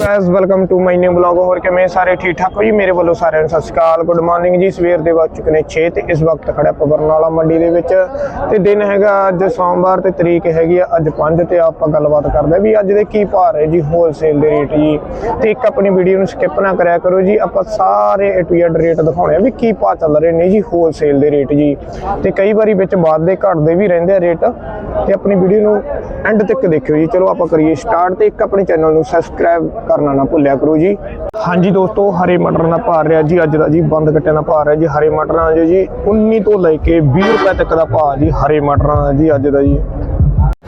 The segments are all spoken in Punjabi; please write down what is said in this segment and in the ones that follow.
Guys welcome to my new blog ਹੋਰ ਕਿਵੇਂ ਸਾਰੇ ਠੀਕ ਠਾਕ ਹੋ ਜੀ? ਮੇਰੇ ਵੱਲੋਂ ਸਾਰਿਆਂ ਨੂੰ ਸਤਿ ਸ਼੍ਰੀ ਅਕਾਲ। ਗੁੱਡ ਮਾਰਨਿੰਗ ਜੀ। ਸਵੇਰ ਦੇ ਵੱਜ ਚੁੱਕੇ ਨੇ 6 ਤੇ ਇਸ ਵਕਤ ਖੜਾ ਆਪਾਂ ਮੰਡੀ ਦੇ ਵਿੱਚ। ਤੇ ਦਿਨ ਹੈਗਾ ਅੱਜ ਸੋਮਵਾਰ ਤੇ ਤਰੀਕ ਹੈਗੀ ਆ ਅੱਜ 5 ਤੇ ਆਪਾਂ ਗੱਲਬਾਤ ਕਰਦੇ ਵੀ ਅੱਜ ਦੇ ਕੀ ਭਾਅ ਹੈ ਜੀ ਹੋਲਸੇਲ ਦੇ ਰੇਟ ਜੀ। ਤੇ ਇੱਕ ਆਪਣੀ ਵੀਡੀਓ ਨੂੰ ਸਕਿਪ ਨਾ ਕਰਿਆ ਕਰੋ ਜੀ। ਆਪਾਂ ਸਾਰੇ ਏ ਟੂ ਜ਼ੈਡ ਰੇਟ ਦਿਖਾਉਣੇ ਆ ਵੀ ਕੀ ਭਾਅ ਚੱਲ ਰਹੇ ਨੇ ਜੀ ਹੋਲਸੇਲ ਦੇ ਰੇਟ ਜੀ। ਤੇ ਕਈ ਵਾਰੀ ਵਿੱਚ ਵੱਧਦੇ ਘਟਦੇ ਵੀ ਰਹਿੰਦੇ ਆ ਰੇਟ ਤੇ ਆਪਣੀ ਵੀਡੀਓ ਨੂੰ ਐਂਡ ਤੱਕ ਦੇਖਿਓ ਜੀ। ਚਲੋ ਆਪਾਂ ਕਰੀਏ ਸਟਾਰਟ ਤੇ ਇੱਕ ਆਪਣੇ ਚੈਨਲ ਨੂੰ ਸਬਸਕ੍ਰਾਈਬ ਕਰਨਾ ਨਾ ਭੁੱਲਿਆ ਕਰੋ ਜੀ। ਹਾਂਜੀ ਦੋਸਤੋ, ਹਰੇ ਮਟਰ ਦਾ ਭਾਅ ਰਿਹਾ ਜੀ, ਅੱਜ ਦਾ ਜੀ ਬੰਦ ਕੱਟਿਆਂ ਦਾ ਭਾਅ ਰਿਹਾ ਜੀ, ਹਰੇ ਮਟਰਾਂ ਦਾ ਜੀ 19 ਤੋਂ ਲੈ ਕੇ 20 ਰੁਪਏ ਤੱਕ ਦਾ ਭਾਅ ਜੀ, ਹਰੇ ਮਟਰਾਂ ਦਾ ਜੀ ਅੱਜ ਦਾ ਜੀ।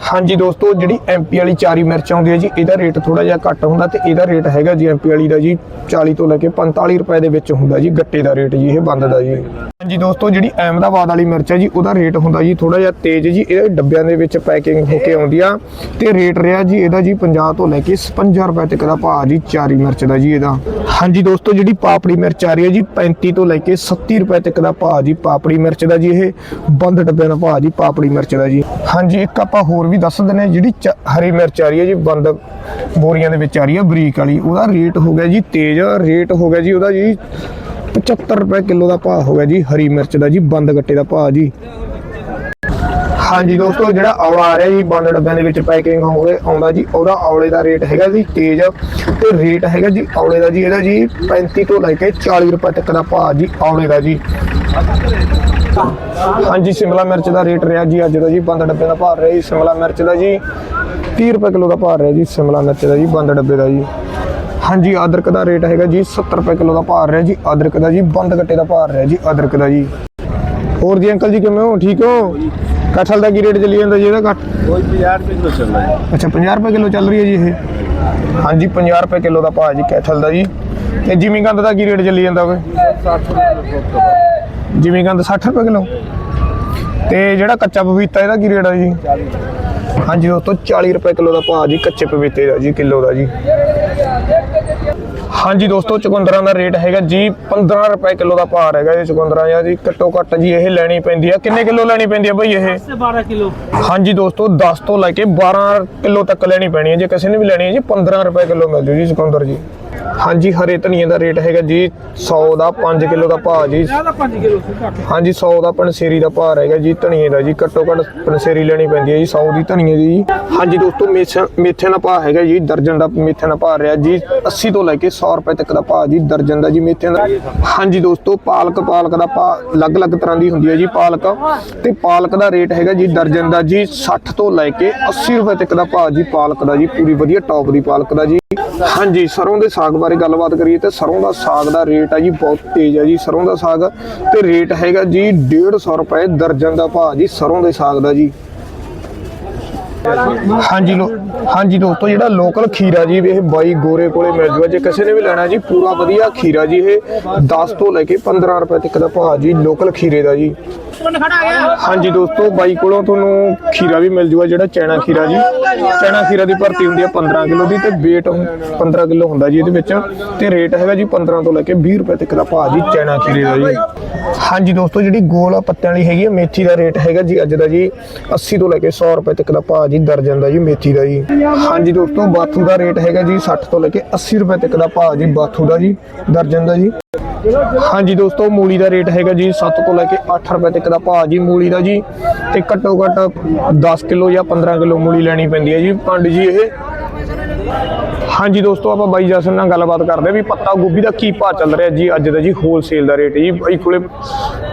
ਹਾਂਜੀ ਦੋਸਤੋ, ਜਿਹੜੀ ਐਮਪੀ ਵਾਲੀ ਚਾਰੀ ਮਿਰਚ ਆਉਂਦੀ ਹੈ ਜੀ, ਇਹਦਾ ਰੇਟ ਥੋੜਾ ਜਿਹਾ ਘੱਟ ਹੁੰਦਾ ਤੇ ਇਹਦਾ ਰੇਟ ਹੈਗਾ ਜੀ ਐਮਪੀ ਵਾਲੀ ਦਾ ਜੀ 40 ਤੋਂ ਲੈ ਕੇ 45 ਰੁਪਏ ਦੇ ਵਿੱਚ ਹੁੰਦਾ ਜੀ, ਗੱਟੇ ਦਾ ਰੇਟ ਜੀ, ਇਹ ਬੰਦ ਦਾ ਜੀ। ਹਾਂਜੀ ਦੋਸਤੋ, ਜਿਹੜੀ ਅਹਿਮਦਾਬਾਦ ਵਾਲੀ ਮਿਰਚ ਹੈ ਜੀ, ਉਹਦਾ ਰੇਟ ਹੁੰਦਾ ਜੀ ਥੋੜਾ ਜਿਹਾ ਤੇਜ਼ ਜੀ, ਇਹ ਡੱਬਿਆਂ ਦੇ ਵਿੱਚ ਪੈਕਿੰਗ ਹੋ ਕੇ ਆਉਂਦੀ ਆ ਤੇ ਰੇਟ ਰਿਹਾ ਜੀ ਇਹਦਾ ਜੀ 50 ਤੋਂ ਲੈ ਕੇ 56 ਰੁਪਏ ਤੱਕ ਦਾ ਭਾਅ ਜੀ ਚਾਰੀ ਮਿਰਚ ਦਾ ਜੀ ਇਹਦਾ। ਹਾਂਜੀ ਦੋਸਤੋ, ਜਿਹੜੀ ਪਾਪੜੀ ਮਿਰਚ ਆ ਰਹੀ ਹੈ ਜੀ 35 ਤੋਂ ਲੈ ਕੇ 70 ਰੁਪਏ ਤੱਕ ਦਾ ਭਾਅ ਜੀ ਪਾਪੜੀ ਮਿਰਚ ਦਾ ਜੀ, ਇਹ ਬੰਦ ਡੱਬਿਆਂ ਦਾ ਭਾਅ ਜੀ ਪਾਪੜੀ ਮਿਰਚ ਦਾ ਜੀ। ਹਾਂਜੀ, ਇੱਕ ਆਪਾਂ ਹੋਰ ਵੀ ਦੱਸ ਦਿੰਦੇ ਜਿਹੜੀ ਹਰੀ ਮਿਰਚ ਆ ਰਹੀ ਹੈ ਜੀ ਬੰਦ ਬੋਰੀਆਂ ਦੇ ਵਿੱਚ ਆ ਰਹੀ ਹੈ, ਬਰੀਕ ਵਾਲੀ, ਉਹਦਾ ਰੇਟ ਹੋ ਗਿਆ ਜੀ ਤੇਜ਼ ਰੇਟ ਹੋ ਗਿਆ ਜੀ ਉਹਦਾ ਜੀ 75 ਰੁਪਏ ਕਿਲੋ ਦਾ ਭਾਅ ਹੋ ਗਿਆ ਜੀ ਹਰੀ ਮਿਰਚ ਦਾ ਜੀ, ਬੰਦ ਗੱਟੇ ਦਾ ਭਾਅ ਜੀ। ਹਾਂਜੀ ਦੋਸਤੋ, ਜਿਹੜਾ ਔਲਾ ਆ ਰਿਹਾ ਜੀ, ਬੰਦ ਡੱਬਿਆਂ ਦੇ ਵਿੱਚ ਪੈਕਿੰਗ ਹੋ ਆਉਂਦਾ ਜੀ, ਉਹਦਾ ਔਲੇ ਦਾ ਰੇਟ ਹੈਗਾ ਜੀ ਤੇਜ਼ ਤੇ ਰੇਟ ਹੈਗਾ ਜੀ ਔਲੇ ਦਾ ਜੀ, ਇਹਦਾ ਜੀ 35 ਤੋਂ ਲੈ ਕੇ 40 ਰੁਪਏ ਤੱਕ ਦਾ ਭਾਅ ਜੀ, ਔਲੇ ਦਾ ਜੀ। ਹਾਂਜੀ ਸ਼ਿਮਲਾ ਮਿਰਚ ਦਾ ਰੇਟ ਰਿਹਾ ਜੀ ਅੱਜ ਦਾ ਜੀ ਬੰਦ ਡੱਬੇ ਦਾ ਭਾਅ ਰਿਹਾ ਜੀ ਸ਼ਿਮਲਾ ਮਿਰਚ ਦਾ ਜੀ। 30 ਰੁਪਏ ਕਿਲੋ ਦਾ ਭਾਅ ਰਿਹਾ ਜੀ ਸ਼ਿਮਲਾ ਮਿਰਚ ਦਾ ਜੀ ਬੰਦ ਡੱਬੇ ਦਾ ਜੀ। ਹਾਂਜੀ ਅਦਰਕ ਦਾ ਰੇਟ ਹੈਗਾ ਜੀ 70 ਰੁਪਏ ਕਿਲੋ ਦਾ ਭਾਅ ਰਿਹਾ ਜੀ ਅਦਰਕ ਦਾ ਜੀ ਬੰਦ ਗੱਟੇ ਦਾ ਭਾਅ ਰਿਹਾ ਜੀ ਅਦਰਕ ਦਾ ਜੀ। ਹੋਰ ਜੀ ਅੰਕਲ ਜੀ ਕਿਵੇਂ ਹੋ? ਠੀਕ ਹੋ? ਕਠਲ ਦਾ ਕੀ ਰੇਟ ਚੱਲੀ ਜਾਂਦਾ ਜੀ ਇਹਦਾ ਕੱਟ ਕੋਈ 50 ਰੁਪਏ ਕਿਲੋ ਚੱਲ ਰਿਹਾ ਹੈ ਅੱਛਾ 50 ਰੁਪਏ ਕਿਲੋ ਚੱਲ ਰਹੀ ਹੈ ਜੀ ਇਹ? ਹਾਂਜੀ 50 ਰੁਪਏ ਕਿਲੋ ਦਾ ਭਾਅ ਜੀ ਕੈਥਲ ਦਾ ਜੀ। ਤੇ ਜਿਮੀ ਗੰਦ ਦਾ ਕੀ ਰੇਟ ਚੱਲੀ ਜਾਂਦਾ ਓਏ? 60 ਰੁਪਏ ਕਿਲੋ ਜਿਵੇਂ ਗੰਦ 60 ਰੁਪਏ ਕਿਲੋ। ਤੇ ਜਿਹੜਾ ਕੱਚਾ ਪਪੀਤਾ ਇਹਦਾ ਕੀ ਰੇਟ ਆ ਜੀ? ਹਾਂਜੀ ਦੋਸਤੋ 40 ਰੁਪਏ ਕਿਲੋ ਦਾ ਭਾਅ ਜੀ ਕੱਚੇ ਪਪੀਤੇ ਦਾ ਜੀ ਕਿਲੋ ਦਾ ਜੀ। ਹਾਂਜੀ ਦੋਸਤੋ ਚੁਕੰਦਰਾਂ ਦਾ ਰੇਟ ਹੈਗਾ ਜੀ 15 ਰੁਪਏ ਕਿਲੋ ਦਾ ਭਾਅ ਹੈਗਾ ਇਹ ਚੁਕੰਦਰਾਂ ਆ ਜੀ ਘੱਟੋ ਘੱਟ ਜੀ ਇਹ ਲੈਣੀ ਪੈਂਦੀ ਆ। ਕਿੰਨੇ ਕਿਲੋ ਲੈਣੀ ਪੈਂਦੀ ਆ ਭਾਈ ਇਹ? 12 ਕਿਲੋ। ਹਾਂਜੀ ਦੋਸਤੋ 10 ਤੋਂ ਲੈ ਕੇ 12 ਕਿਲੋ ਤੱਕ ਲੈਣੀ ਪੈਣੀ ਹੈ ਜੇ ਕਿਸੇ ਨੇ ਵੀ ਲੈਣੀ ਹੈ ਜੀ 15 ਰੁਪਏ ਕਿਲੋ ਮਿਲ ਜੂ ਜੀ ਚੁਕੰਦਰ ਜੀ। ਹਾਂਜੀ ਹਰੇ ਧਨੀਏ ਦਾ ਰੇਟ ਹੈਗਾ ਜੀ 100 ਦਾ 5 ਕਿਲੋ ਦਾ ਭਾਅ ਜੀ। ਹਾਂਜੀ 100 ਦਾ ਪਨਸੇਰੀ ਦਾ ਭਾਅ ਹੈਗਾ ਜੀ ਧਨੀਏ ਦਾ ਜੀ ਘੱਟੋ ਘੱਟ ਪਨਸੇਰੀ ਲੈਣੀ ਪੈਂਦੀ ਹੈ ਜੀ 100 ਦੀ ਧਨੀਏ ਦੀ। ਹਾਂਜੀ ਦੋਸਤੋ ਮੇਥੇ ਦਾ ਭਾਅ ਹੈਗਾ ਜੀ ਦਰਜਨ ਦਾ ਮੇਥੇ ਦਾ ਭਾਅ ਰਿਹਾ ਜੀ 80 ਤੋਂ ਲੈ ਕੇ 100 ਰੁਪਏ ਤੱਕ ਦਾ ਭਾਅ ਜੀ ਦਰਜਨ ਦਾ ਜੀ ਮੇਥੇ ਦਾ। ਹਾਂਜੀ ਦੋਸਤੋ ਪਾਲਕ ਪਾਲਕ ਦਾ ਭਾਅ ਅਲੱਗ-ਅਲੱਗ ਤਰ੍ਹਾਂ ਦੀ ਹੁੰਦੀ ਹੈ ਜੀ ਪਾਲਕ। ਤੇ ਪਾਲਕ ਦਾ ਰੇਟ ਹੈਗਾ ਜੀ ਦਰਜਨ ਦਾ ਜੀ 60 ਤੋਂ ਲੈ ਕੇ 80 ਰੁਪਏ ਤੱਕ ਦਾ ਭਾਅ ਜੀ ਪਾਲਕ ਦਾ ਜੀ ਪੂਰੀ ਵਧੀਆ ਟੌਪ ਦੀ ਪਾਲਕ ਦਾ ਜੀ। ਹਾਂਜੀ ਸਰੋਂ ਦੇ ਸਾਗ ਸਾਗ ਬਾਰੇ ਗੱਲਬਾਤ ਕਰੀਏ ਤੇ ਸਰੋਂ ਦਾ ਸਾਗ ਦਾ ਰੇਟ ਆ ਜੀ ਬਹੁਤ ਤੇਜ਼ ਆ ਜੀ ਸਰੋਂ ਦਾ ਸਾਗ। ਤੇ ਰੇਟ ਹੈਗਾ ਜੀ 150 ਰੁਪਏ ਦਰਜਨ ਦਾ ਭਾਅ ਜੀ ਸਰੋਂ ਦੇ ਸਾਗ ਦਾ ਜੀ। ਹਾਂਜੀ ਲੋ ਹਾਂਜੀ ਦੋਸਤੋ, ਜਿਹੜਾ ਲੋਕਲ ਖੀਰਾ ਜੀ, ਇਹ ਬਾਈ ਗੋਰੇ ਕੋਲੇ ਮਿਲ ਜੂਗਾ। ਜੇ ਕਿਸੇ ਨੇ ਵੀ ਲੈਣਾ ਜੀ, ਪੂਰਾ ਵਧੀਆ ਖੀਰਾ ਜੀ, ਇਹ 10 ਤੋਂ ਲੈ ਕੇ 15 ਰੁਪਏ ਤੱਕ ਦਾ ਭਾਅ ਜੀ ਲੋਕਲ ਖੀਰੇ ਦਾ ਜੀ। ਹਾਂਜੀ ਦੋਸਤੋ, ਬਾਈ ਕੋਲੋਂ ਤੁਹਾਨੂੰ ਖੀਰਾ ਵੀ ਮਿਲ ਜੂਗਾ, ਜਿਹੜਾ ਚੈਨਾ ਖੀਰਾ ਜੀ। ਚੈਨਾ ਖੀਰਾ ਦੀ ਭਰਤੀ ਹੁੰਦੀ ਹੈ 15 ਕਿਲੋ ਦੀ ਤੇ weight 15 ਕਿਲੋ ਹੁੰਦਾ ਜੀ ਇਹਦੇ ਵਿੱਚ। ਤੇ ਰੇਟ ਹੈਗਾ ਜੀ 15 ਤੋਂ ਲੈ ਕੇ 20 ਰੁਪਏ ਤੱਕ ਦਾ ਭਾਅ ਜੀ ਚੈਨਾ ਖੀਰੇ ਦਾ ਜੀ। ਹਾਂਜੀ ਦੋਸਤੋ, ਜਿਹੜੀ ਗੋਲ ਆ ਪੱਤਿਆਂ ਵਾਲੀ ਹੈਗੀ ਹੈ ਮੇਥੀ ਦਾ ਰੇਟ ਹੈਗਾ ਜੀ ਅੱਜ ਦਾ ਜੀ 80 ਤੋਂ ਲੈ ਕੇ 100 ਰੁਪਏ ਤੱਕ ਦਾ ਭਾਅ ਜੀ, ਦਰਜਨ ਦਾ ਜੀ ਮੇਥੀ ਦਾ ਜੀ। ਹਾਂਜੀ ਦੋਸਤੋ, ਬਾਥੂ ਦਾ ਰੇਟ ਹੈਗਾ ਜੀ 60 ਤੋਂ ਲੈ ਕੇ 80 ਰੁਪਏ ਤੱਕ ਦਾ ਭਾਅ ਜੀ, ਬਾਥੂ ਦਾ ਜੀ, ਦਰਜਨ ਦਾ ਜੀ। ਹਾਂਜੀ ਦੋਸਤੋ, ਮੂਲੀ ਦਾ ਰੇਟ ਹੈਗਾ ਜੀ 7 ਤੋਂ ਲੈ ਕੇ 8 ਰੁਪਏ ਤੱਕ ਦਾ ਭਾਅ ਜੀ, ਮੂਲੀ ਦਾ ਜੀ। ਤੇ ਘੱਟੋ ਘੱਟ 10 ਕਿਲੋ ਜਾਂ 15 ਕਿਲੋ ਮੂਲੀ ਲੈਣੀ ਪੈਂਦੀ ਹੈ ਜੀ। ਪੰਡ ਜੀ, ਇਹ ਹਾਂਜੀ ਦੋਸਤੋ ਆਪਾਂ ਬਾਈ ਜਸਨ ਨਾਲ ਗੱਲਬਾਤ ਕਰਦੇ ਹਾਂ ਵੀ ਪੱਤਾ ਗੋਭੀ ਦਾ ਕੀ ਭਾਅ ਚੱਲ ਰਿਹਾ ਜੀ ਅੱਜ ਦਾ ਜੀ ਹੋਲਸੇਲ ਦਾ ਰੇਟ ਜੀ। ਬਾਈ ਕੋਲੇ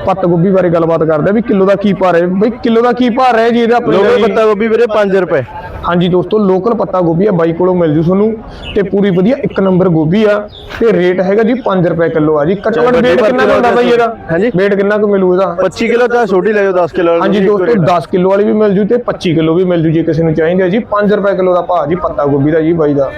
ਪੱਤਾ ਗੋਭੀ ਬਾਰੇ ਗੱਲਬਾਤ ਕਰਦੇ ਹਾਂ ਵੀ ਕਿਲੋ ਦਾ ਕੀ ਭਾਅ ਰਿਹਾ। ਬਈ ਕਿਲੋ ਦਾ ਕੀ ਭਾਅ ਰਿਹਾ ਜੀ ਇਹਦਾ ਆਪਣੇ ਲੋਕਲ? ਪੱਤਾ ਗੋਭੀ ਵੀਰੇ 5 ਰੁਪਏ। ਹਾਂਜੀ ਦੋਸਤੋ ਲੋਕਲ ਪੱਤਾ ਗੋਭੀ ਆ ਬਾਈ ਕੋਲੋਂ ਮਿਲ ਜੂ ਤੁਹਾਨੂੰ। ਤੇ ਪੂਰੀ ਵਧੀਆ ਇੱਕ ਨੰਬਰ ਗੋਭੀ ਆ। ਤੇ ਰੇਟ ਹੈਗਾ ਜੀ 5 ਰੁਪਏ ਕਿਲੋ ਆ ਜੀ। ਘੱਟੋ ਭਰਤੀ ਕਿੰਨਾ ਹੁੰਦਾ ਬਾਈ ਇਹਦਾ? ਹਾਂਜੀ। weight ਕਿੰਨਾ ਕੁ ਮਿਲੂ ਇਹਦਾ? 25 ਕਿਲੋ ਤਾਂ ਛੋਟੀ ਲੈ ਜਾਓ 10 ਕਿਲੋ ਵਾਲੀ ਹਾਂਜੀ ਦੋਸਤੋ ਰੇਟ ਆ। 10 ਕਿਲੋ ਵਾਲੀ ਵੀ ਮਿਲ ਜੂ ਤੇ 25 ਕਿਲੋ ਵੀ ਮਿਲ ਜੂ ਜੇ ਕਿਸੇ ਨੂੰ ਚਾਹੀਦੀ ਹੈ ਜੀ। 5 ਰੁਪਏ ਕਿਲੋ ਦਾ ਭਾਅ ਜੀ ਪੱਤਾ ਗੋਭੀ ਦਾ ਜੀ। ਬਾਈ ਦਾ।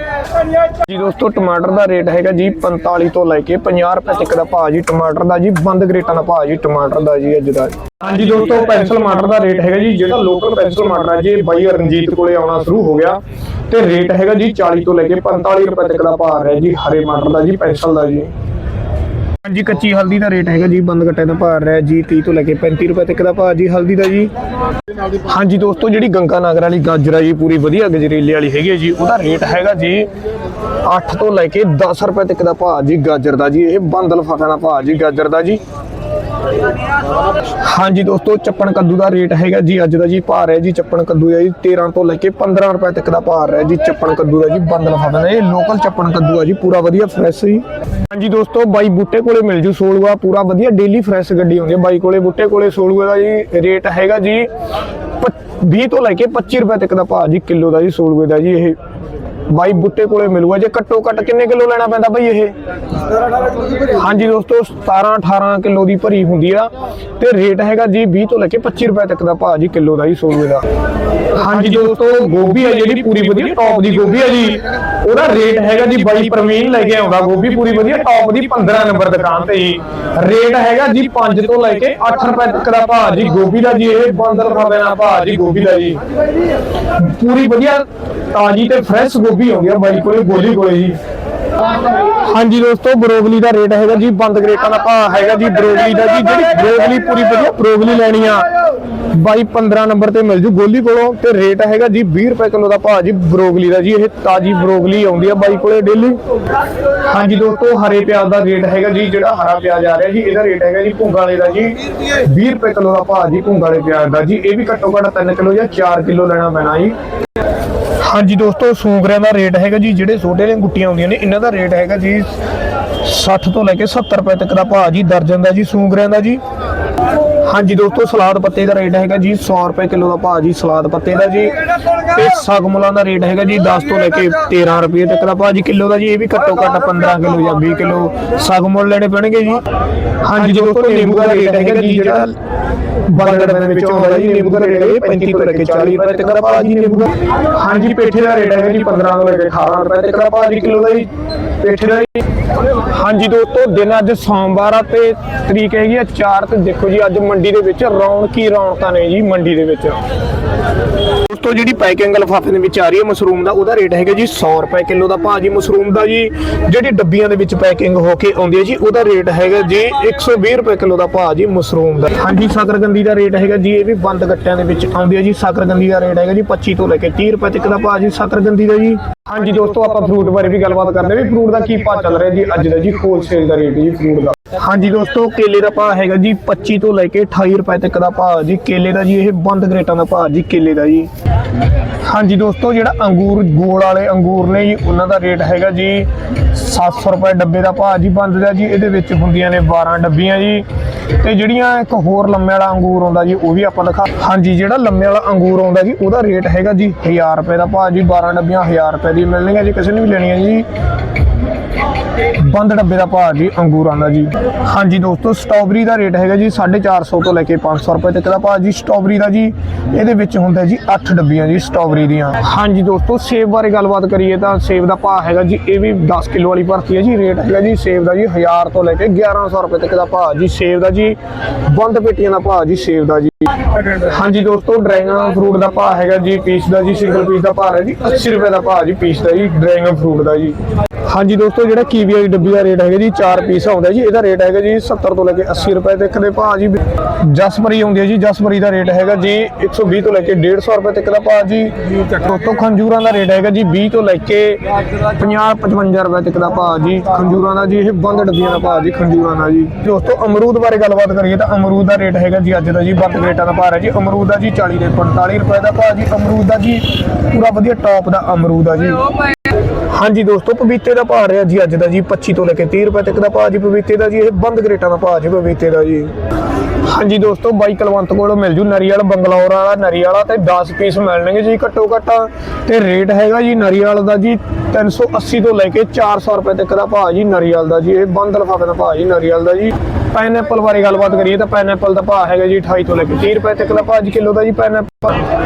ਜੀ ਦੋਸਤੋ, ਟਮਾਟਰ ਦਾ ਰੇਟ ਹੈਗਾ ਜੀ 45 ਤੋਂ ਲੈ ਕੇ 50 ਰੁਪਏ ਤੱਕ ਦਾ ਭਾਅ ਜੀ, ਟਮਾਟਰ ਦਾ ਜੀ, ਬੰਦ ਗਰੇਟਾਂ ਦਾ ਭਾਅ ਜੀ, ਟਮਾਟਰ ਦਾ ਜੀ ਅੱਜ ਦਾ। ਹਾਂਜੀ ਦੋਸਤੋ ਪੈਨਸਲ ਟਮਾਟਰ ਦਾ ਰੇਟ ਹੈਗਾ ਜੀ, ਜਿਹੜਾ ਲੋਕਲ ਪੈਨਸਲ ਟਮਾਟਰ ਹੈ ਜੀ ਬਾਈ ਰਣਜੀਤ ਕੋਲੇ ਆਉਣਾ ਸ਼ੁਰੂ ਹੋ ਗਿਆ। ਤੇ ਰੇਟ ਹੈਗਾ ਜੀ 40 ਤੋਂ ਲੈ ਕੇ 45 ਰੁਪਏ ਤੱਕ ਦਾ ਭਾਅ ਹੈ ਜੀ ਹਰੇ ਮਟਰ ਦਾ ਜੀ ਪੈਨਸਲ ਦਾ ਜੀ। ਹਾਂਜੀ, ਕੱਚੀ ਹਲਦੀ ਦਾ ਰੇਟ ਹੈਗਾ ਜੀ, ਬੰਦ ਗੱਟੇ ਦਾ ਭਾਅ ਰਿਹਾ ਜੀ 30 ਤੋਂ ਲੈ ਕੇ 35 ਰੁਪਏ ਤੱਕ ਦਾ ਭਾਅ ਜੀ, ਹਲਦੀ ਦਾ ਜੀ। ਹਾਂਜੀ ਦੋਸਤੋ, ਜਿਹੜੀ ਗੰਗਾ ਨਗਰ ਵਾਲੀ ਗਾਜਰ ਆ ਜੀ, ਪੂਰੀ ਵਧੀਆ ਗਜਰੇਲੇ ਵਾਲੀ ਹੈਗੀ ਹੈ ਜੀ, ਉਹਦਾ ਰੇਟ ਹੈਗਾ ਜੀ 8 ਤੋਂ ਲੈ ਕੇ 10 ਰੁਪਏ ਤੱਕ ਦਾ ਭਾਅ ਜੀ, ਗਾਜਰ ਦਾ ਜੀ, ਇਹ ਬੰਦ ਲਫਾਫੇ ਦਾ ਭਾਅ ਜੀ, ਗਾਜਰ ਦਾ ਜੀ। ਹਾਂਜੀ ਦੋਸਤੋ, ਚੱਪਣ ਕੱਦੂ ਦਾ ਰੇਟ ਹੈਗਾ ਜੀ, ਅੱਜ ਦਾ ਜੀ ਭਾਅ ਰਿਹਾ ਜੀ ਚੱਪਣ ਕੱਦੂ ਦਾ ਜੀ 13 ਤੋਂ ਲੈ ਕੇ 15 ਰੁਪਏ ਤੱਕ ਦਾ ਭਾਅ ਰਿਹਾ ਜੀ ਚੱਪਣ ਕੱਦੂ ਦਾ ਜੀ ਬੰਦ ਲਫਾਫੇ ਇਹ ਲੋਕਲ ਚੱਪਣ ਕੱਦੂ ਆ ਜੀ, ਪੂਰਾ ਵਧੀਆ ਫਰੈਸ਼ ਜੀ। ਹਾਂਜੀ ਦੋਸਤੋ, ਬਾਈ ਬੂਟੇ ਕੋਲੇ ਮਿਲ ਜੂ ਸੋਲੂਆ, ਪੂਰਾ ਵਧੀਆ ਡੇਲੀ ਫਰੈਸ਼ ਗੱਡੀ ਹੁੰਦੀ ਹੈ। ਬਾਈ ਕੋਲੇ, ਬੂਟੇ ਕੋਲੇ ਸੋਲੂਆ ਦਾ ਜੀ ਰੇਟ ਹੈਗਾ ਜੀ 20 ਤੋਂ ਲੈ ਕੇ 25 ਰੁਪਏ ਤੱਕ ਦਾ ਭਾਅ ਜੀ, ਕਿਲੋ ਦਾ ਜੀ ਸੋਲੂਏ ਦਾ ਜੀ, ਇਹ ਬਾਈ ਬੁੱਟੇ ਕੋਲੇ ਮਿਲੂਗਾ। ਜੇ ਘੱਟੋ ਘੱਟ ਕਿੰਨੇ ਕਿਲੋ ਲੈਣਾ ਪੈਂਦਾ ਬਈ ਇਹ? ਹਾਂਜੀ ਦੋਸਤੋ 17 18 ਕਿਲੋ ਦੀ ਭਰੀ ਹੁੰਦੀ ਆ। ਤੇ ਰੇਟ ਹੈਗਾ ਜੀ 20 ਤੋਂ ਲੈ ਕੇ 25 ਰੁਪਏ ਤੱਕ ਦਾ ਭਾਅ ਜੀ ਕਿਲੋ ਦਾ ਜੀ ਸੋਲੂਏ ਦਾ। ਹਾਂਜੀ ਦੋਸਤੋ ਗੋਭੀ ਹੈ ਜਿਹੜੀ ਪੂਰੀ ਵਧੀਆ ਟੌਪ ਦੀ ਗੋਭੀ ਹੈ ਜੀ। ਉਹਦਾ ਰੇਟ ਹੈਗਾ ਜੀ ਬਾਈ ਪ੍ਰਵੀਨ ਲੈ ਕੇ ਆਉਂਦਾ। ਗੋਭੀ ਪੂਰੀ ਵਧੀਆ ਟੌਪ ਦੀ 15 ਨੰਬਰ ਦੁਕਾਨ ਤੇ ਜੀ। ਰੇਟ ਹੈਗਾ ਜੀ 5 ਤੋਂ ਲੈ ਕੇ 8 ਰੁਪਏ ਤੱਕ ਦਾ ਭਾਅ ਜੀ। ਗੋਭੀ ਦਾ ਜੀ ਇਹ ਬੰਦਲ ਖਾਵੇ ਨਾ ਭਾਅ ਜੀ ਗੋਭੀ ਦਾ ਜੀ। ਪੂਰੀ ਵਧੀਆ ਤਾਜੀ ਤੇ ਫਰੈਸ਼ ਗੋਭੀ ਆਉਂਦੀ ਆ, ਬਾਈ ਕੋਲੇ ਗੋਲੀ ਕੋਲੇ ਜੀ। ਹਾਂਜੀ ਦੋਸਤੋ ਬਰੋਗਲੀ ਦਾ ਰੇਟ ਹੈਗਾ ਜੀ, ਬੰਦ ਗਰੇਟਾਂ ਦਾ ਭਾਅ ਹੈਗਾ ਜੀ ਬਰੋਗਲੀ ਦਾ ਜੀ, ਜਿਹੜੀ ਬਰੋਗਲੀ ਪੂਰੀ ਵਧੀਆ ਬਰੋਗਲੀ ਲੈਣੀ ਆ। ਬਾਈ 15 ਨੰਬਰ ਤੇ ਮਿਲ ਜੂ ਗੋਲੀ ਕੋਲੋਂ, ਤੇ ਰੇਟ ਹੈਗਾ ਜੀ 20 ਰੁਪਏ ਕਿਲੋ ਦਾ ਭਾਅ ਜੀ ਬਰੋਗਲੀ ਦਾ ਜੀ, ਇਹ ਤਾਜੀ ਬਰੋਗਲੀ ਆਉਂਦੀ ਆ ਬਾਈ ਕੋਲੇ ਡੇਲੀ ਹਾਂਜੀ ਦੋਸਤੋ, ਹਰੇ ਪਿਆਜ਼ ਦਾ ਰੇਟ ਹੈਗਾ ਜੀ, ਜਿਹੜਾ ਹਰਾ ਪਿਆਜ਼ ਆ ਰਿਹਾ ਜੀ, ਇਹਦਾ ਰੇਟ ਹੈਗਾ ਜੀ ਭੁੰਗਾ ਵਾਲੇ ਦਾ ਜੀ 20 ਰੁਪਏ ਕਿਲੋ ਦਾ ਭਾਅ ਜੀ ਭੁੰਗਾ ਵਾਲੇ ਪਿਆਜ਼ ਦਾ ਜੀ, ਇਹ ਵੀ ਘੱਟੋ ਘੱਟ 3 ਕਿਲੋ ਜਾਂ 4 ਕਿਲੋ ਲੈਣਾ ਪੈਣਾ ਜੀ। ਹਾਂਜੀ ਦੋਸਤੋ, ਸੂਗਰਿਆਂ ਦਾ ਰੇਟ ਹੈਗਾ ਜੀ, ਜਿਹੜੇ ਛੋਟੇ ਨੇ ਗੁੱਟੀਆਂ ਆਉਂਦੀਆਂ ਨੇ, ਇਹਨਾਂ ਦਾ ਰੇਟ ਹੈਗਾ ਜੀ 60 ਤੋਂ ਲੈ ਕੇ 70 ਰੁਪਏ ਤੱਕ ਦਾ ਭਾਅ ਜੀ, ਦਰਜਨ ਦਾ ਜੀ, ਸੂਗਰਿਆਂ ਦਾ ਜੀ। ਹਾਂਜੀ ਦੋਸਤੋ ਸਲਾਦ ਪੱਤੇ ਦਾ ਰੇਟ ਹੈਗਾ ਜੀ 100 ਰੁਪਏ ਕਿਲੋ ਦਾ ਭਾਅ ਜੀ ਸਲਾਦ ਪੱਤੇ ਦਾ ਜੀ। ਤੇ ਸਗਮਲਾਂ ਦਾ ਰੇਟ ਹੈਗਾ ਜੀ 10 ਤੋਂ ਲੈ ਕੇ 13 ਰੁਪਏ ਤੱਕ ਦਾ ਭਾਅ ਜੀ। ਕਿਲੋ ਦਾ ਜੀ ਇਹ ਵੀ ਘੱਟੋ ਘੱਟ 15 ਕਿਲੋ ਜਾਂ 20 ਕਿਲੋ ਸਗਮਲ ਲੈਣੇ ਪੈਣਗੇ ਜੀ। ਹਾਂਜੀ ਦੋਸਤੋ ਨਿੰਬੂ ਦਾ ਰੇਟ ਹੈਗਾ ਜੀ ਜਿਹੜਾ ਬਰਗਰ ਦੇ ਵਿੱਚ ਆਉਂਦਾ ਜੀ ਨਿੰਬੂ ਦਾ ਰੇਟ ਹੈ 35 ਤੋਂ ਲੈ ਕੇ 40 ਰੁਪਏ ਤੱਕ ਦਾ ਭਾਅ ਜੀ ਨਿੰਬੂ ਦਾ। ਹਾਂਜੀ ਪੇਠੇ ਦਾ ਰੇਟ ਹੈਗਾ ਜੀ 15 ਤੋਂ ਲੈ ਕੇ 18 ਰੁਪਏ ਤੱਕ ਦਾ ਭਾਅ ਜੀ ਕਿਲੋ ਦਾ ਜੀ ਪੇਠੇ ਦਾ ਜੀ। ਹਾਂਜੀ ਦੋਸਤੋ ਦਿਨ ਅੱਜ ਸੋਮਵਾਰ ਆ ਤੇ ਤਰੀਕ ਹੈਗੀ ਆ 4 ਤੇ ਦੇਖੋ ਜੀ ਅੱਜ ਮੰਡੀ ਦੇ ਵਿੱਚ, ਰੌਣਕੀ ਰੌਣਕਾਂ ਨੇ ਜੀ ਮੰਡੀ ਦੇ ਵਿੱਚ। ਦੋਸਤੋ, ਜਿਹੜੀ ਪੈਕਿੰਗ ਲਫਾਫੇ ਦੇ ਵਿੱਚ ਆ ਰਹੀ ਹੈ ਮਸ਼ਰੂਮ ਦਾ, ਉਹਦਾ ਰੇਟ ਹੈਗਾ ਜੀ 100 ਰੁਪਏ ਕਿਲੋ ਦਾ ਭਾਅ ਜੀ ਮਸ਼ਰੂਮ ਦਾ ਜੀ। ਜਿਹੜੀ ਡੱਬੀਆਂ ਦੇ ਵਿੱਚ ਪੈਕਿੰਗ ਹੋ ਕੇ ਆਉਂਦੀ ਹੈ ਜੀ, ਉਹਦਾ ਰੇਟ ਹੈਗਾ ਜੀ 120 ਰੁਪਏ ਕਿਲੋ ਦਾ ਭਾਅ ਜੀ ਮਸ਼ਰੂਮ ਦਾ। ਹਾਂਜੀ, ਸ਼ਕਰਗੰਦੀ ਦਾ ਰੇਟ ਹੈਗਾ ਜੀ, ਇਹ ਵੀ ਬੰਦ ਗੱਟਿਆਂ ਦੇ ਵਿੱਚ ਆਉਂਦੀ ਹੈ ਜੀ, ਸਾਕਰਗੰਦੀ ਦਾ ਰੇਟ ਹੈਗਾ ਜੀ 25 ਤੋਂ ਲੈ ਕੇ 30 ਰੁਪਏ ਤੱਕ ਦਾ ਭਾਅ ਜੀ ਸ਼ਕਰਗੰਦੀ ਦਾ ਜੀ। ਹਾਂਜੀ ਦੋਸਤੋ, ਆਪਾਂ ਫਰੂਟ ਬਾਰੇ ਵੀ ਗੱਲਬਾਤ ਕਰਦੇ ਹਾਂ ਵੀ ਫਰੂਟ ਦਾ ਕੀ ਭਾਅ ਚੱਲ ਰਿਹਾ ਜੀ, ਅੱਜ ਦਾ ਜੀ ਹੋਲਸੇਲ ਦਾ ਰੇਟ ਜੀ, ਫਰੂਟ ਦਾ। ਹਾਂਜੀ ਦੋਸਤੋ ਕੇਲੇ ਦਾ ਭਾਅ ਹੈਗਾ ਜੀ 25 ਤੋਂ ਲੈ ਕੇ 28 ਰੁਪਏ ਤੱਕ ਦਾ ਭਾਅ ਜੀ। ਕੇਲੇ ਦਾ ਜੀ ਇਹ ਬੰਦ ਗਰੇਟਾਂ ਦਾ ਭਾਅ ਜੀ ਕੇਲੇ ਦਾ ਜੀ। ਹਾਂਜੀ ਦੋਸਤੋ ਜਿਹੜਾ ਅੰਗੂਰ ਗੋਲ ਵਾਲੇ ਅੰਗੂਰ ਨੇ ਜੀ ਉਹਨਾਂ ਦਾ ਰੇਟ ਹੈਗਾ ਜੀ 700 ਰੁਪਏ ਡੱਬੇ ਦਾ ਭਾਅ ਜੀ ਬੰਦ ਦਾ ਜੀ। ਇਹਦੇ ਵਿੱਚ ਹੁੰਦੀਆਂ ਨੇ 12 ਡੱਬੀਆਂ ਜੀ। ਤੇ ਜਿਹੜੀਆਂ ਇੱਕ ਹੋਰ ਲੰਮੇ ਵਾਲਾ ਅੰਗੂਰ ਆਉਂਦਾ ਜੀ ਉਹ ਵੀ ਆਪਾਂ ਦਿਖਾ ਹਾਂਜੀ ਜਿਹੜਾ ਲੰਮੇ ਵਾਲਾ ਅੰਗੂਰ ਆਉਂਦਾ ਜੀ ਉਹਦਾ ਰੇਟ ਹੈਗਾ ਜੀ 1000 ਰੁਪਏ ਦਾ ਭਾਅ ਜੀ 12 ਡੱਬੀਆਂ 1000 ਰੁਪਏ ਦੀ ਮਿਲਣਗੀਆਂ ਜੀ ਕਿਸੇ ਨੇ ਵੀ ਲੈਣੀਆਂ ਜੀ। ਬੰਦ ਡੱਬੇ ਦਾ ਭਾਅ ਜੀ, ਅੰਗੂਰਾਂ ਦਾ ਜੀ। ਹਾਂਜੀ ਦੋਸਤੋ, ਸਟ੍ਰਾਬੇਰੀ ਦਾ ਰੇਟ ਹੈਗਾ ਜੀ 450 ਤੋਂ ਲੈ ਕੇ 500 ਰੁਪਏ ਤੱਕ ਦਾ ਭਾਅ ਜੀ। ਸਟ੍ਰਾਬੇਰੀ ਦਾ ਜੀ, ਇਹਦੇ ਵਿੱਚ ਹੁੰਦਾ ਜੀ 8 ਡੱਬੀਆਂ ਜੀ, ਸਟ੍ਰਾਬੇਰੀ ਦੀਆਂ। ਹਾਂਜੀ ਦੋਸਤੋ, ਸੇਬ ਬਾਰੇ ਗੱਲਬਾਤ ਕਰੀਏ ਤਾਂ ਸੇਬ ਦਾ ਭਾਅ ਹੈਗਾ ਜੀ, ਇਹ ਵੀ 10 ਕਿਲੋ ਵਾਲੀ ਭਰਤੀ ਹੈ ਜੀ, ਰੇਟ ਹੈਗਾ ਜੀ ਸੇਬ ਦਾ ਜੀ 1000 ਤੋਂ ਲੈ ਕੇ 1100 ਰੁਪਏ ਤੱਕ ਦਾ ਭਾਅ ਜੀ, ਸੇਬ ਦਾ ਜੀ, ਬੰਦ ਪੇਟੀਆਂ ਦਾ ਭਾਅ ਜੀ, ਸੇਬ ਦਾ ਜੀ। ਹਾਂਜੀ ਦੋਸਤੋ ਡਰੈਗਨ ਫਰੂਟ ਦਾ ਭਾਅ ਹੈਗਾ ਜੀ ਪੀਸ ਦਾ ਜੀ ਸਿੰਗਲ ਪੀਸ ਦਾ ਭਾਅ ਹੈ ਜੀ 80 ਰੁਪਏ ਦਾ ਭਾਅ ਜੀ ਪੀਸ ਦਾ ਜੀ ਡਰੈਗਨ ਫਰੂਟ ਦਾ ਜੀ। ਹਾਂਜੀ ਦੋਸਤੋ, ਜਿਹੜਾ ਕੀਵੀ ਵਾਲੀ ਡੱਬੀ ਦਾ ਰੇਟ ਹੈਗਾ ਜੀ 4 ਪੀਸ ਆਉਂਦਾ ਜੀ, ਇਹਦਾ ਰੇਟ ਹੈਗਾ ਜੀ 70 ਤੋਂ ਲੈ ਕੇ 80 ਰੁਪਏ ਤੱਕ ਦੇ ਭਾਅ ਜੀ। ਜਸਪਰੀ ਆਉਂਦੀ ਹੈ ਜੀ ਜਸਪਰੀ ਦਾ ਰੇਟ ਹੈਗਾ ਜੀ 120 ਤੋਂ ਲੈ ਕੇ 150 ਰੁਪਏ ਤੱਕ ਦਾ ਭਾਅ ਜੀ। ਦੋਸਤੋ, ਖੰਜੂਰਾਂ ਦਾ ਰੇਟ ਹੈਗਾ ਜੀ 20 ਤੋਂ ਲੈ ਕੇ 50 55 ਰੁਪਏ ਤੱਕ ਦਾ ਭਾਅ ਜੀ। ਖੰਜੂਰਾਂ ਦਾ ਜੀ, ਇਹ ਬੰਦ ਡੱਬੀਆਂ ਦਾ ਭਾਅ ਜੀ, ਖੰਜੂਰਾਂ ਦਾ ਜੀ। ਦੋਸਤੋ, ਅਮਰੂਦ ਬਾਰੇ ਗੱਲਬਾਤ ਕਰੀਏ ਤਾਂ ਅਮਰੂਦ ਦਾ ਰੇਟ ਹੈਗਾ ਜੀ ਅੱਜ ਦਾ ਜੀ ਬੰਦ ਰੇਟਾਂ ਦਾ ਭਾਅ ਹੈ ਜੀ, ਅਮਰੂਦ ਦਾ ਜੀ 40 ਦੇ 45 ਰੁਪਏ ਦਾ ਭਾਅ ਜੀ, ਅਮਰੂਦ ਦਾ ਜੀ ਪੂਰਾ ਵਧੀਆ ਟੌਪ ਦਾ ਅਮਰੂਦ ਆ ਜੀ। ਹਾਂਜੀ ਦੋਸਤੋ ਪਪੀਤੇ ਦਾ ਭਾਅ ਰਿਹਾ ਜੀ ਅੱਜ ਦਾ ਜੀ 25 ਤੋਂ ਲੈ ਕੇ 30 ਰੁਪਏ ਤੱਕ ਦਾ ਭਾਅ ਜੀ ਪਪੀਤੇ ਦਾ ਜੀ, ਇਹ ਬੰਦ ਗਰੇਟਾਂ ਦਾ ਭਾਅ ਜੀ ਪਪੀਤੇ ਦਾ ਜੀ। ਹਾਂਜੀ ਦੋਸਤੋ, ਬਾਈ ਕਲਵੰਤ ਕੋਲੋਂ ਮਿਲ ਜੂ ਨਰੀਅਲ ਬੰਗਲੌਰ ਵਾਲਾ ਨਰੀਅਲ ਤੇ 10 ਪੀਸ ਮਿਲਣਗੇ ਜੀ ਘੱਟੋ ਘੱਟ। ਤੇ ਰੇਟ ਹੈਗਾ ਜੀ ਨਰੀਅਲ ਦਾ ਜੀ 380 ਤੋਂ ਲੈ ਕੇ 400 ਰੁਪਏ ਤੱਕ ਦਾ ਭਾਅ ਜੀ ਨਰੀਅਲ ਦਾ ਜੀ, ਇਹ ਬੰਦ ਲਫਾਫੇ ਦਾ ਭਾਅ ਜੀ ਨਰੀਅਲ ਦਾ ਜੀ। ਪਾਈਨਐਪਲ ਬਾਰੇ ਗੱਲਬਾਤ ਕਰੀਏ ਤਾਂ ਪਾਈਨਐਪਲ ਦਾ ਭਾਅ ਹੈਗਾ ਜੀ 28 ਤੋਂ ਲੈ ਕੇ 30 ਰੁਪਏ ਤੱਕ ਦਾ ਭਾਅ ਜੀ ਕਿਲੋ ਦਾ ਜੀ ਪਾਈਨਐਪਲ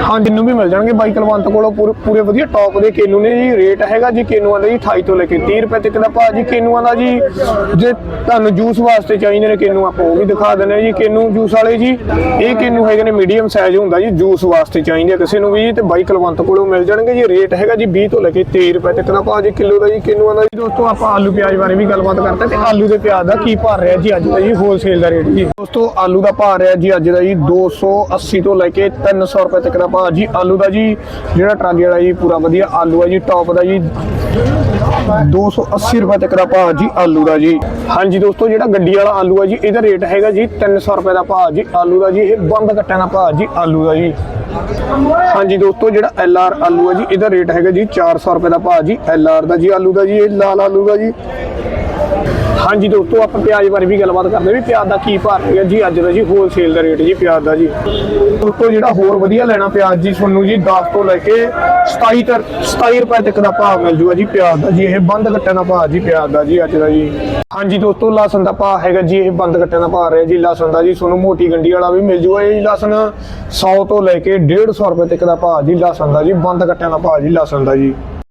ਹਾਂ, ਜਿੰਨੂੰ ਵੀ ਮਿਲ ਜਾਣਗੇ ਬਾਈ ਕਲਵੰਤ ਕੋਲੋਂ ਪੂਰੇ ਪੂਰੇ ਵਧੀਆ ਟੌਪ ਦੇ ਕੇਨੂ ਨੇ ਜੀ ਰੇਟ ਹੈਗਾ ਜੀ ਕੇਨੂਆਂ ਦਾ ਜੀ 28 ਤੋਂ ਲੈ ਕੇ 30 ਰੁਪਏ ਤੱਕ ਦਾ ਭਾਅ ਜੀ, ਕੇਨੂਆਂ ਦਾ ਜੀ, ਜੇ ਤੁਹਾਨੂੰ ਜੂਸ ਵਾਸਤੇ ਚਾਹੀਦੇ ਨੇ ਕੇਨੂ, ਆਪਾਂ ਉਹ ਵੀ ਦਿਖਾ ਦਿੰਦੇ ਹਾਂ ਜੀ, ਕੇਨੂ ਜੂਸ ਵਾਲੇ ਜੀ। ਇਹ ਕੇਨੂ ਹੈਗੇ ਨੇ ਮੀਡੀਅਮ ਸਾਈਜ਼ ਹੁੰਦਾ ਜੀ ਜੂਸ ਵਾਸਤੇ ਚਾਹੀਦੇ ਆ ਕਿਸੇ ਨੂੰ ਵੀ ਜੀ ਤੇ ਬਾਈ ਕਲਵੰਤ ਕੋਲੋਂ ਮਿਲ ਜਾਣਗੇ ਜੀ ਰੇਟ ਹੈਗਾ ਜੀ 20 ਤੋਂ ਲੈ ਕੇ 23 ਰੁਪਏ ਤੱਕ ਦਾ ਭਾਅ ਜੀ, ਕਿਲੋ ਦਾ ਜੀ, ਕੇਨੂਆਂ ਦਾ ਜੀ। ਦੋਸਤੋ, ਆਪਾਂ ਆਲੂ ਪਿਆਜ਼ ਬਾਰੇ ਵੀ ਗੱਲਬਾਤ ਕਰਦੇ ਤੇ ਆਲੂ ਦੇ ਪਿਆਜ਼ ਦਾ ਕੀ ਭਾਅ ਰਿਹਾ ਜੀ ਅੱਜ ਦਾ ਜੀ? ਹੋਲਸੇਲ ਦਾ ਰੇਟ ਜੀ। ਦੋਸਤੋ, ਆਲੂ ਦਾ ਭਾਅ ਰਿਹਾ ਜੀ ਅੱਜ ਦਾ ਜੀ 280 ਤੋਂ ਲੈ ਕੇ 300 ਰੁਪਏ ਤੱਕ ਦਾ ਭਾਅ। ਜੀ, ਆਲੂ ਦਾ ਜੀ, ਜਿਹੜਾ ਟਰਾਲੀ ਵਾਲਾ ਜੀ, ਪੂਰਾ ਵਧੀਆ ਆਲੂ ਆ ਜੀ ਟੌਪ ਦਾ ਜੀ 280 ਰੁਪਏ ਤੱਕ ਦਾ ਭਾਅ ਜੀ ਆਲੂ ਦਾ ਜੀ। ਹਾਂਜੀ ਦੋਸਤੋ, ਜਿਹੜਾ ਗੱਡੀ ਵਾਲਾ ਆਲੂ ਆ ਜੀ, ਇਹਦਾ ਰੇਟ ਹੈਗਾ ਜੀ 300 ਰੁਪਏ ਦਾ ਭਾਅ ਜੀ ਆਲੂ ਦਾ ਜੀ, ਇਹ ਬੰਦ ਕੱਟਿਆਂ ਦਾ ਭਾਅ ਜੀ ਆਲੂ ਦਾ ਜੀ। ਹਾਂਜੀ ਦੋਸਤੋ, ਜਿਹੜਾ ਐਲ ਆਰ ਆਲੂ ਆ ਜੀ, ਇਹਦਾ ਰੇਟ ਹੈਗਾ ਜੀ 400 ਰੁਪਏ ਦਾ ਭਾਅ ਜੀ ਐਲ ਆਰ ਦਾ ਜੀ ਆਲੂ ਦਾ ਜੀ, ਇਹ ਲਾਲ ਆਲੂ ਦਾ ਜੀ। ਹਾਂਜੀ ਦੋਸਤੋ, ਆਪਾਂ ਪਿਆਜ਼ ਬਾਰੇ ਵੀ ਗੱਲਬਾਤ ਕਰਦੇ ਵੀ ਪਿਆਜ਼ ਦਾ ਕੀ ਭਾਅ ਹੈਗਾ ਜੀ, ਅੱਜ ਦਾ ਜੀ ਹੋਲਸੇਲ ਦਾ ਰੇਟ ਜੀ ਪਿਆਜ਼ ਦਾ ਜੀ। ਦੋਸਤੋ, ਜਿਹੜਾ ਹੋਰ ਵਧੀਆ ਲੈਣਾ ਪਿਆਜ਼ ਜੀ, ਤੁਹਾਨੂੰ ਜੀ 10 ਤੋਂ ਲੈ ਕੇ 27 ਤੱਕ 27 ਰੁਪਏ ਤੱਕ ਦਾ ਭਾਅ ਮਿਲ ਜੂਗਾ ਜੀ ਪਿਆਜ਼ ਦਾ ਜੀ, ਇਹ ਬੰਦ ਕੱਟਿਆਂ ਦਾ ਭਾਅ ਜੀ ਪਿਆਜ਼ ਦਾ ਜੀ, ਅੱਜ ਦਾ ਜੀ। ਹਾਂਜੀ ਦੋਸਤੋ, ਲਸਣ ਦਾ ਭਾਅ ਹੈਗਾ ਜੀ, ਇਹ ਬੰਦ ਕੱਟਿਆਂ ਦਾ ਭਾਅ ਰਿਹਾ ਜੀ, ਲਸਣ ਦਾ ਜੀ, ਤੁਹਾਨੂੰ ਮੋਟੀ ਗੰਡੀ ਵਾਲਾ ਵੀ ਮਿਲ ਜੂਗਾ ਇਹ ਲਸਣ 100 ਤੋਂ ਲੈ ਕੇ 150 ਰੁਪਏ ਤੱਕ ਦਾ ਭਾਅ ਜੀ, ਲਸਣ ਦਾ ਜੀ, ਬੰਦ ਕੱਟਿਆਂ ਦਾ ਭਾਅ ਜੀ, ਲਸਣ ਦਾ ਜੀ।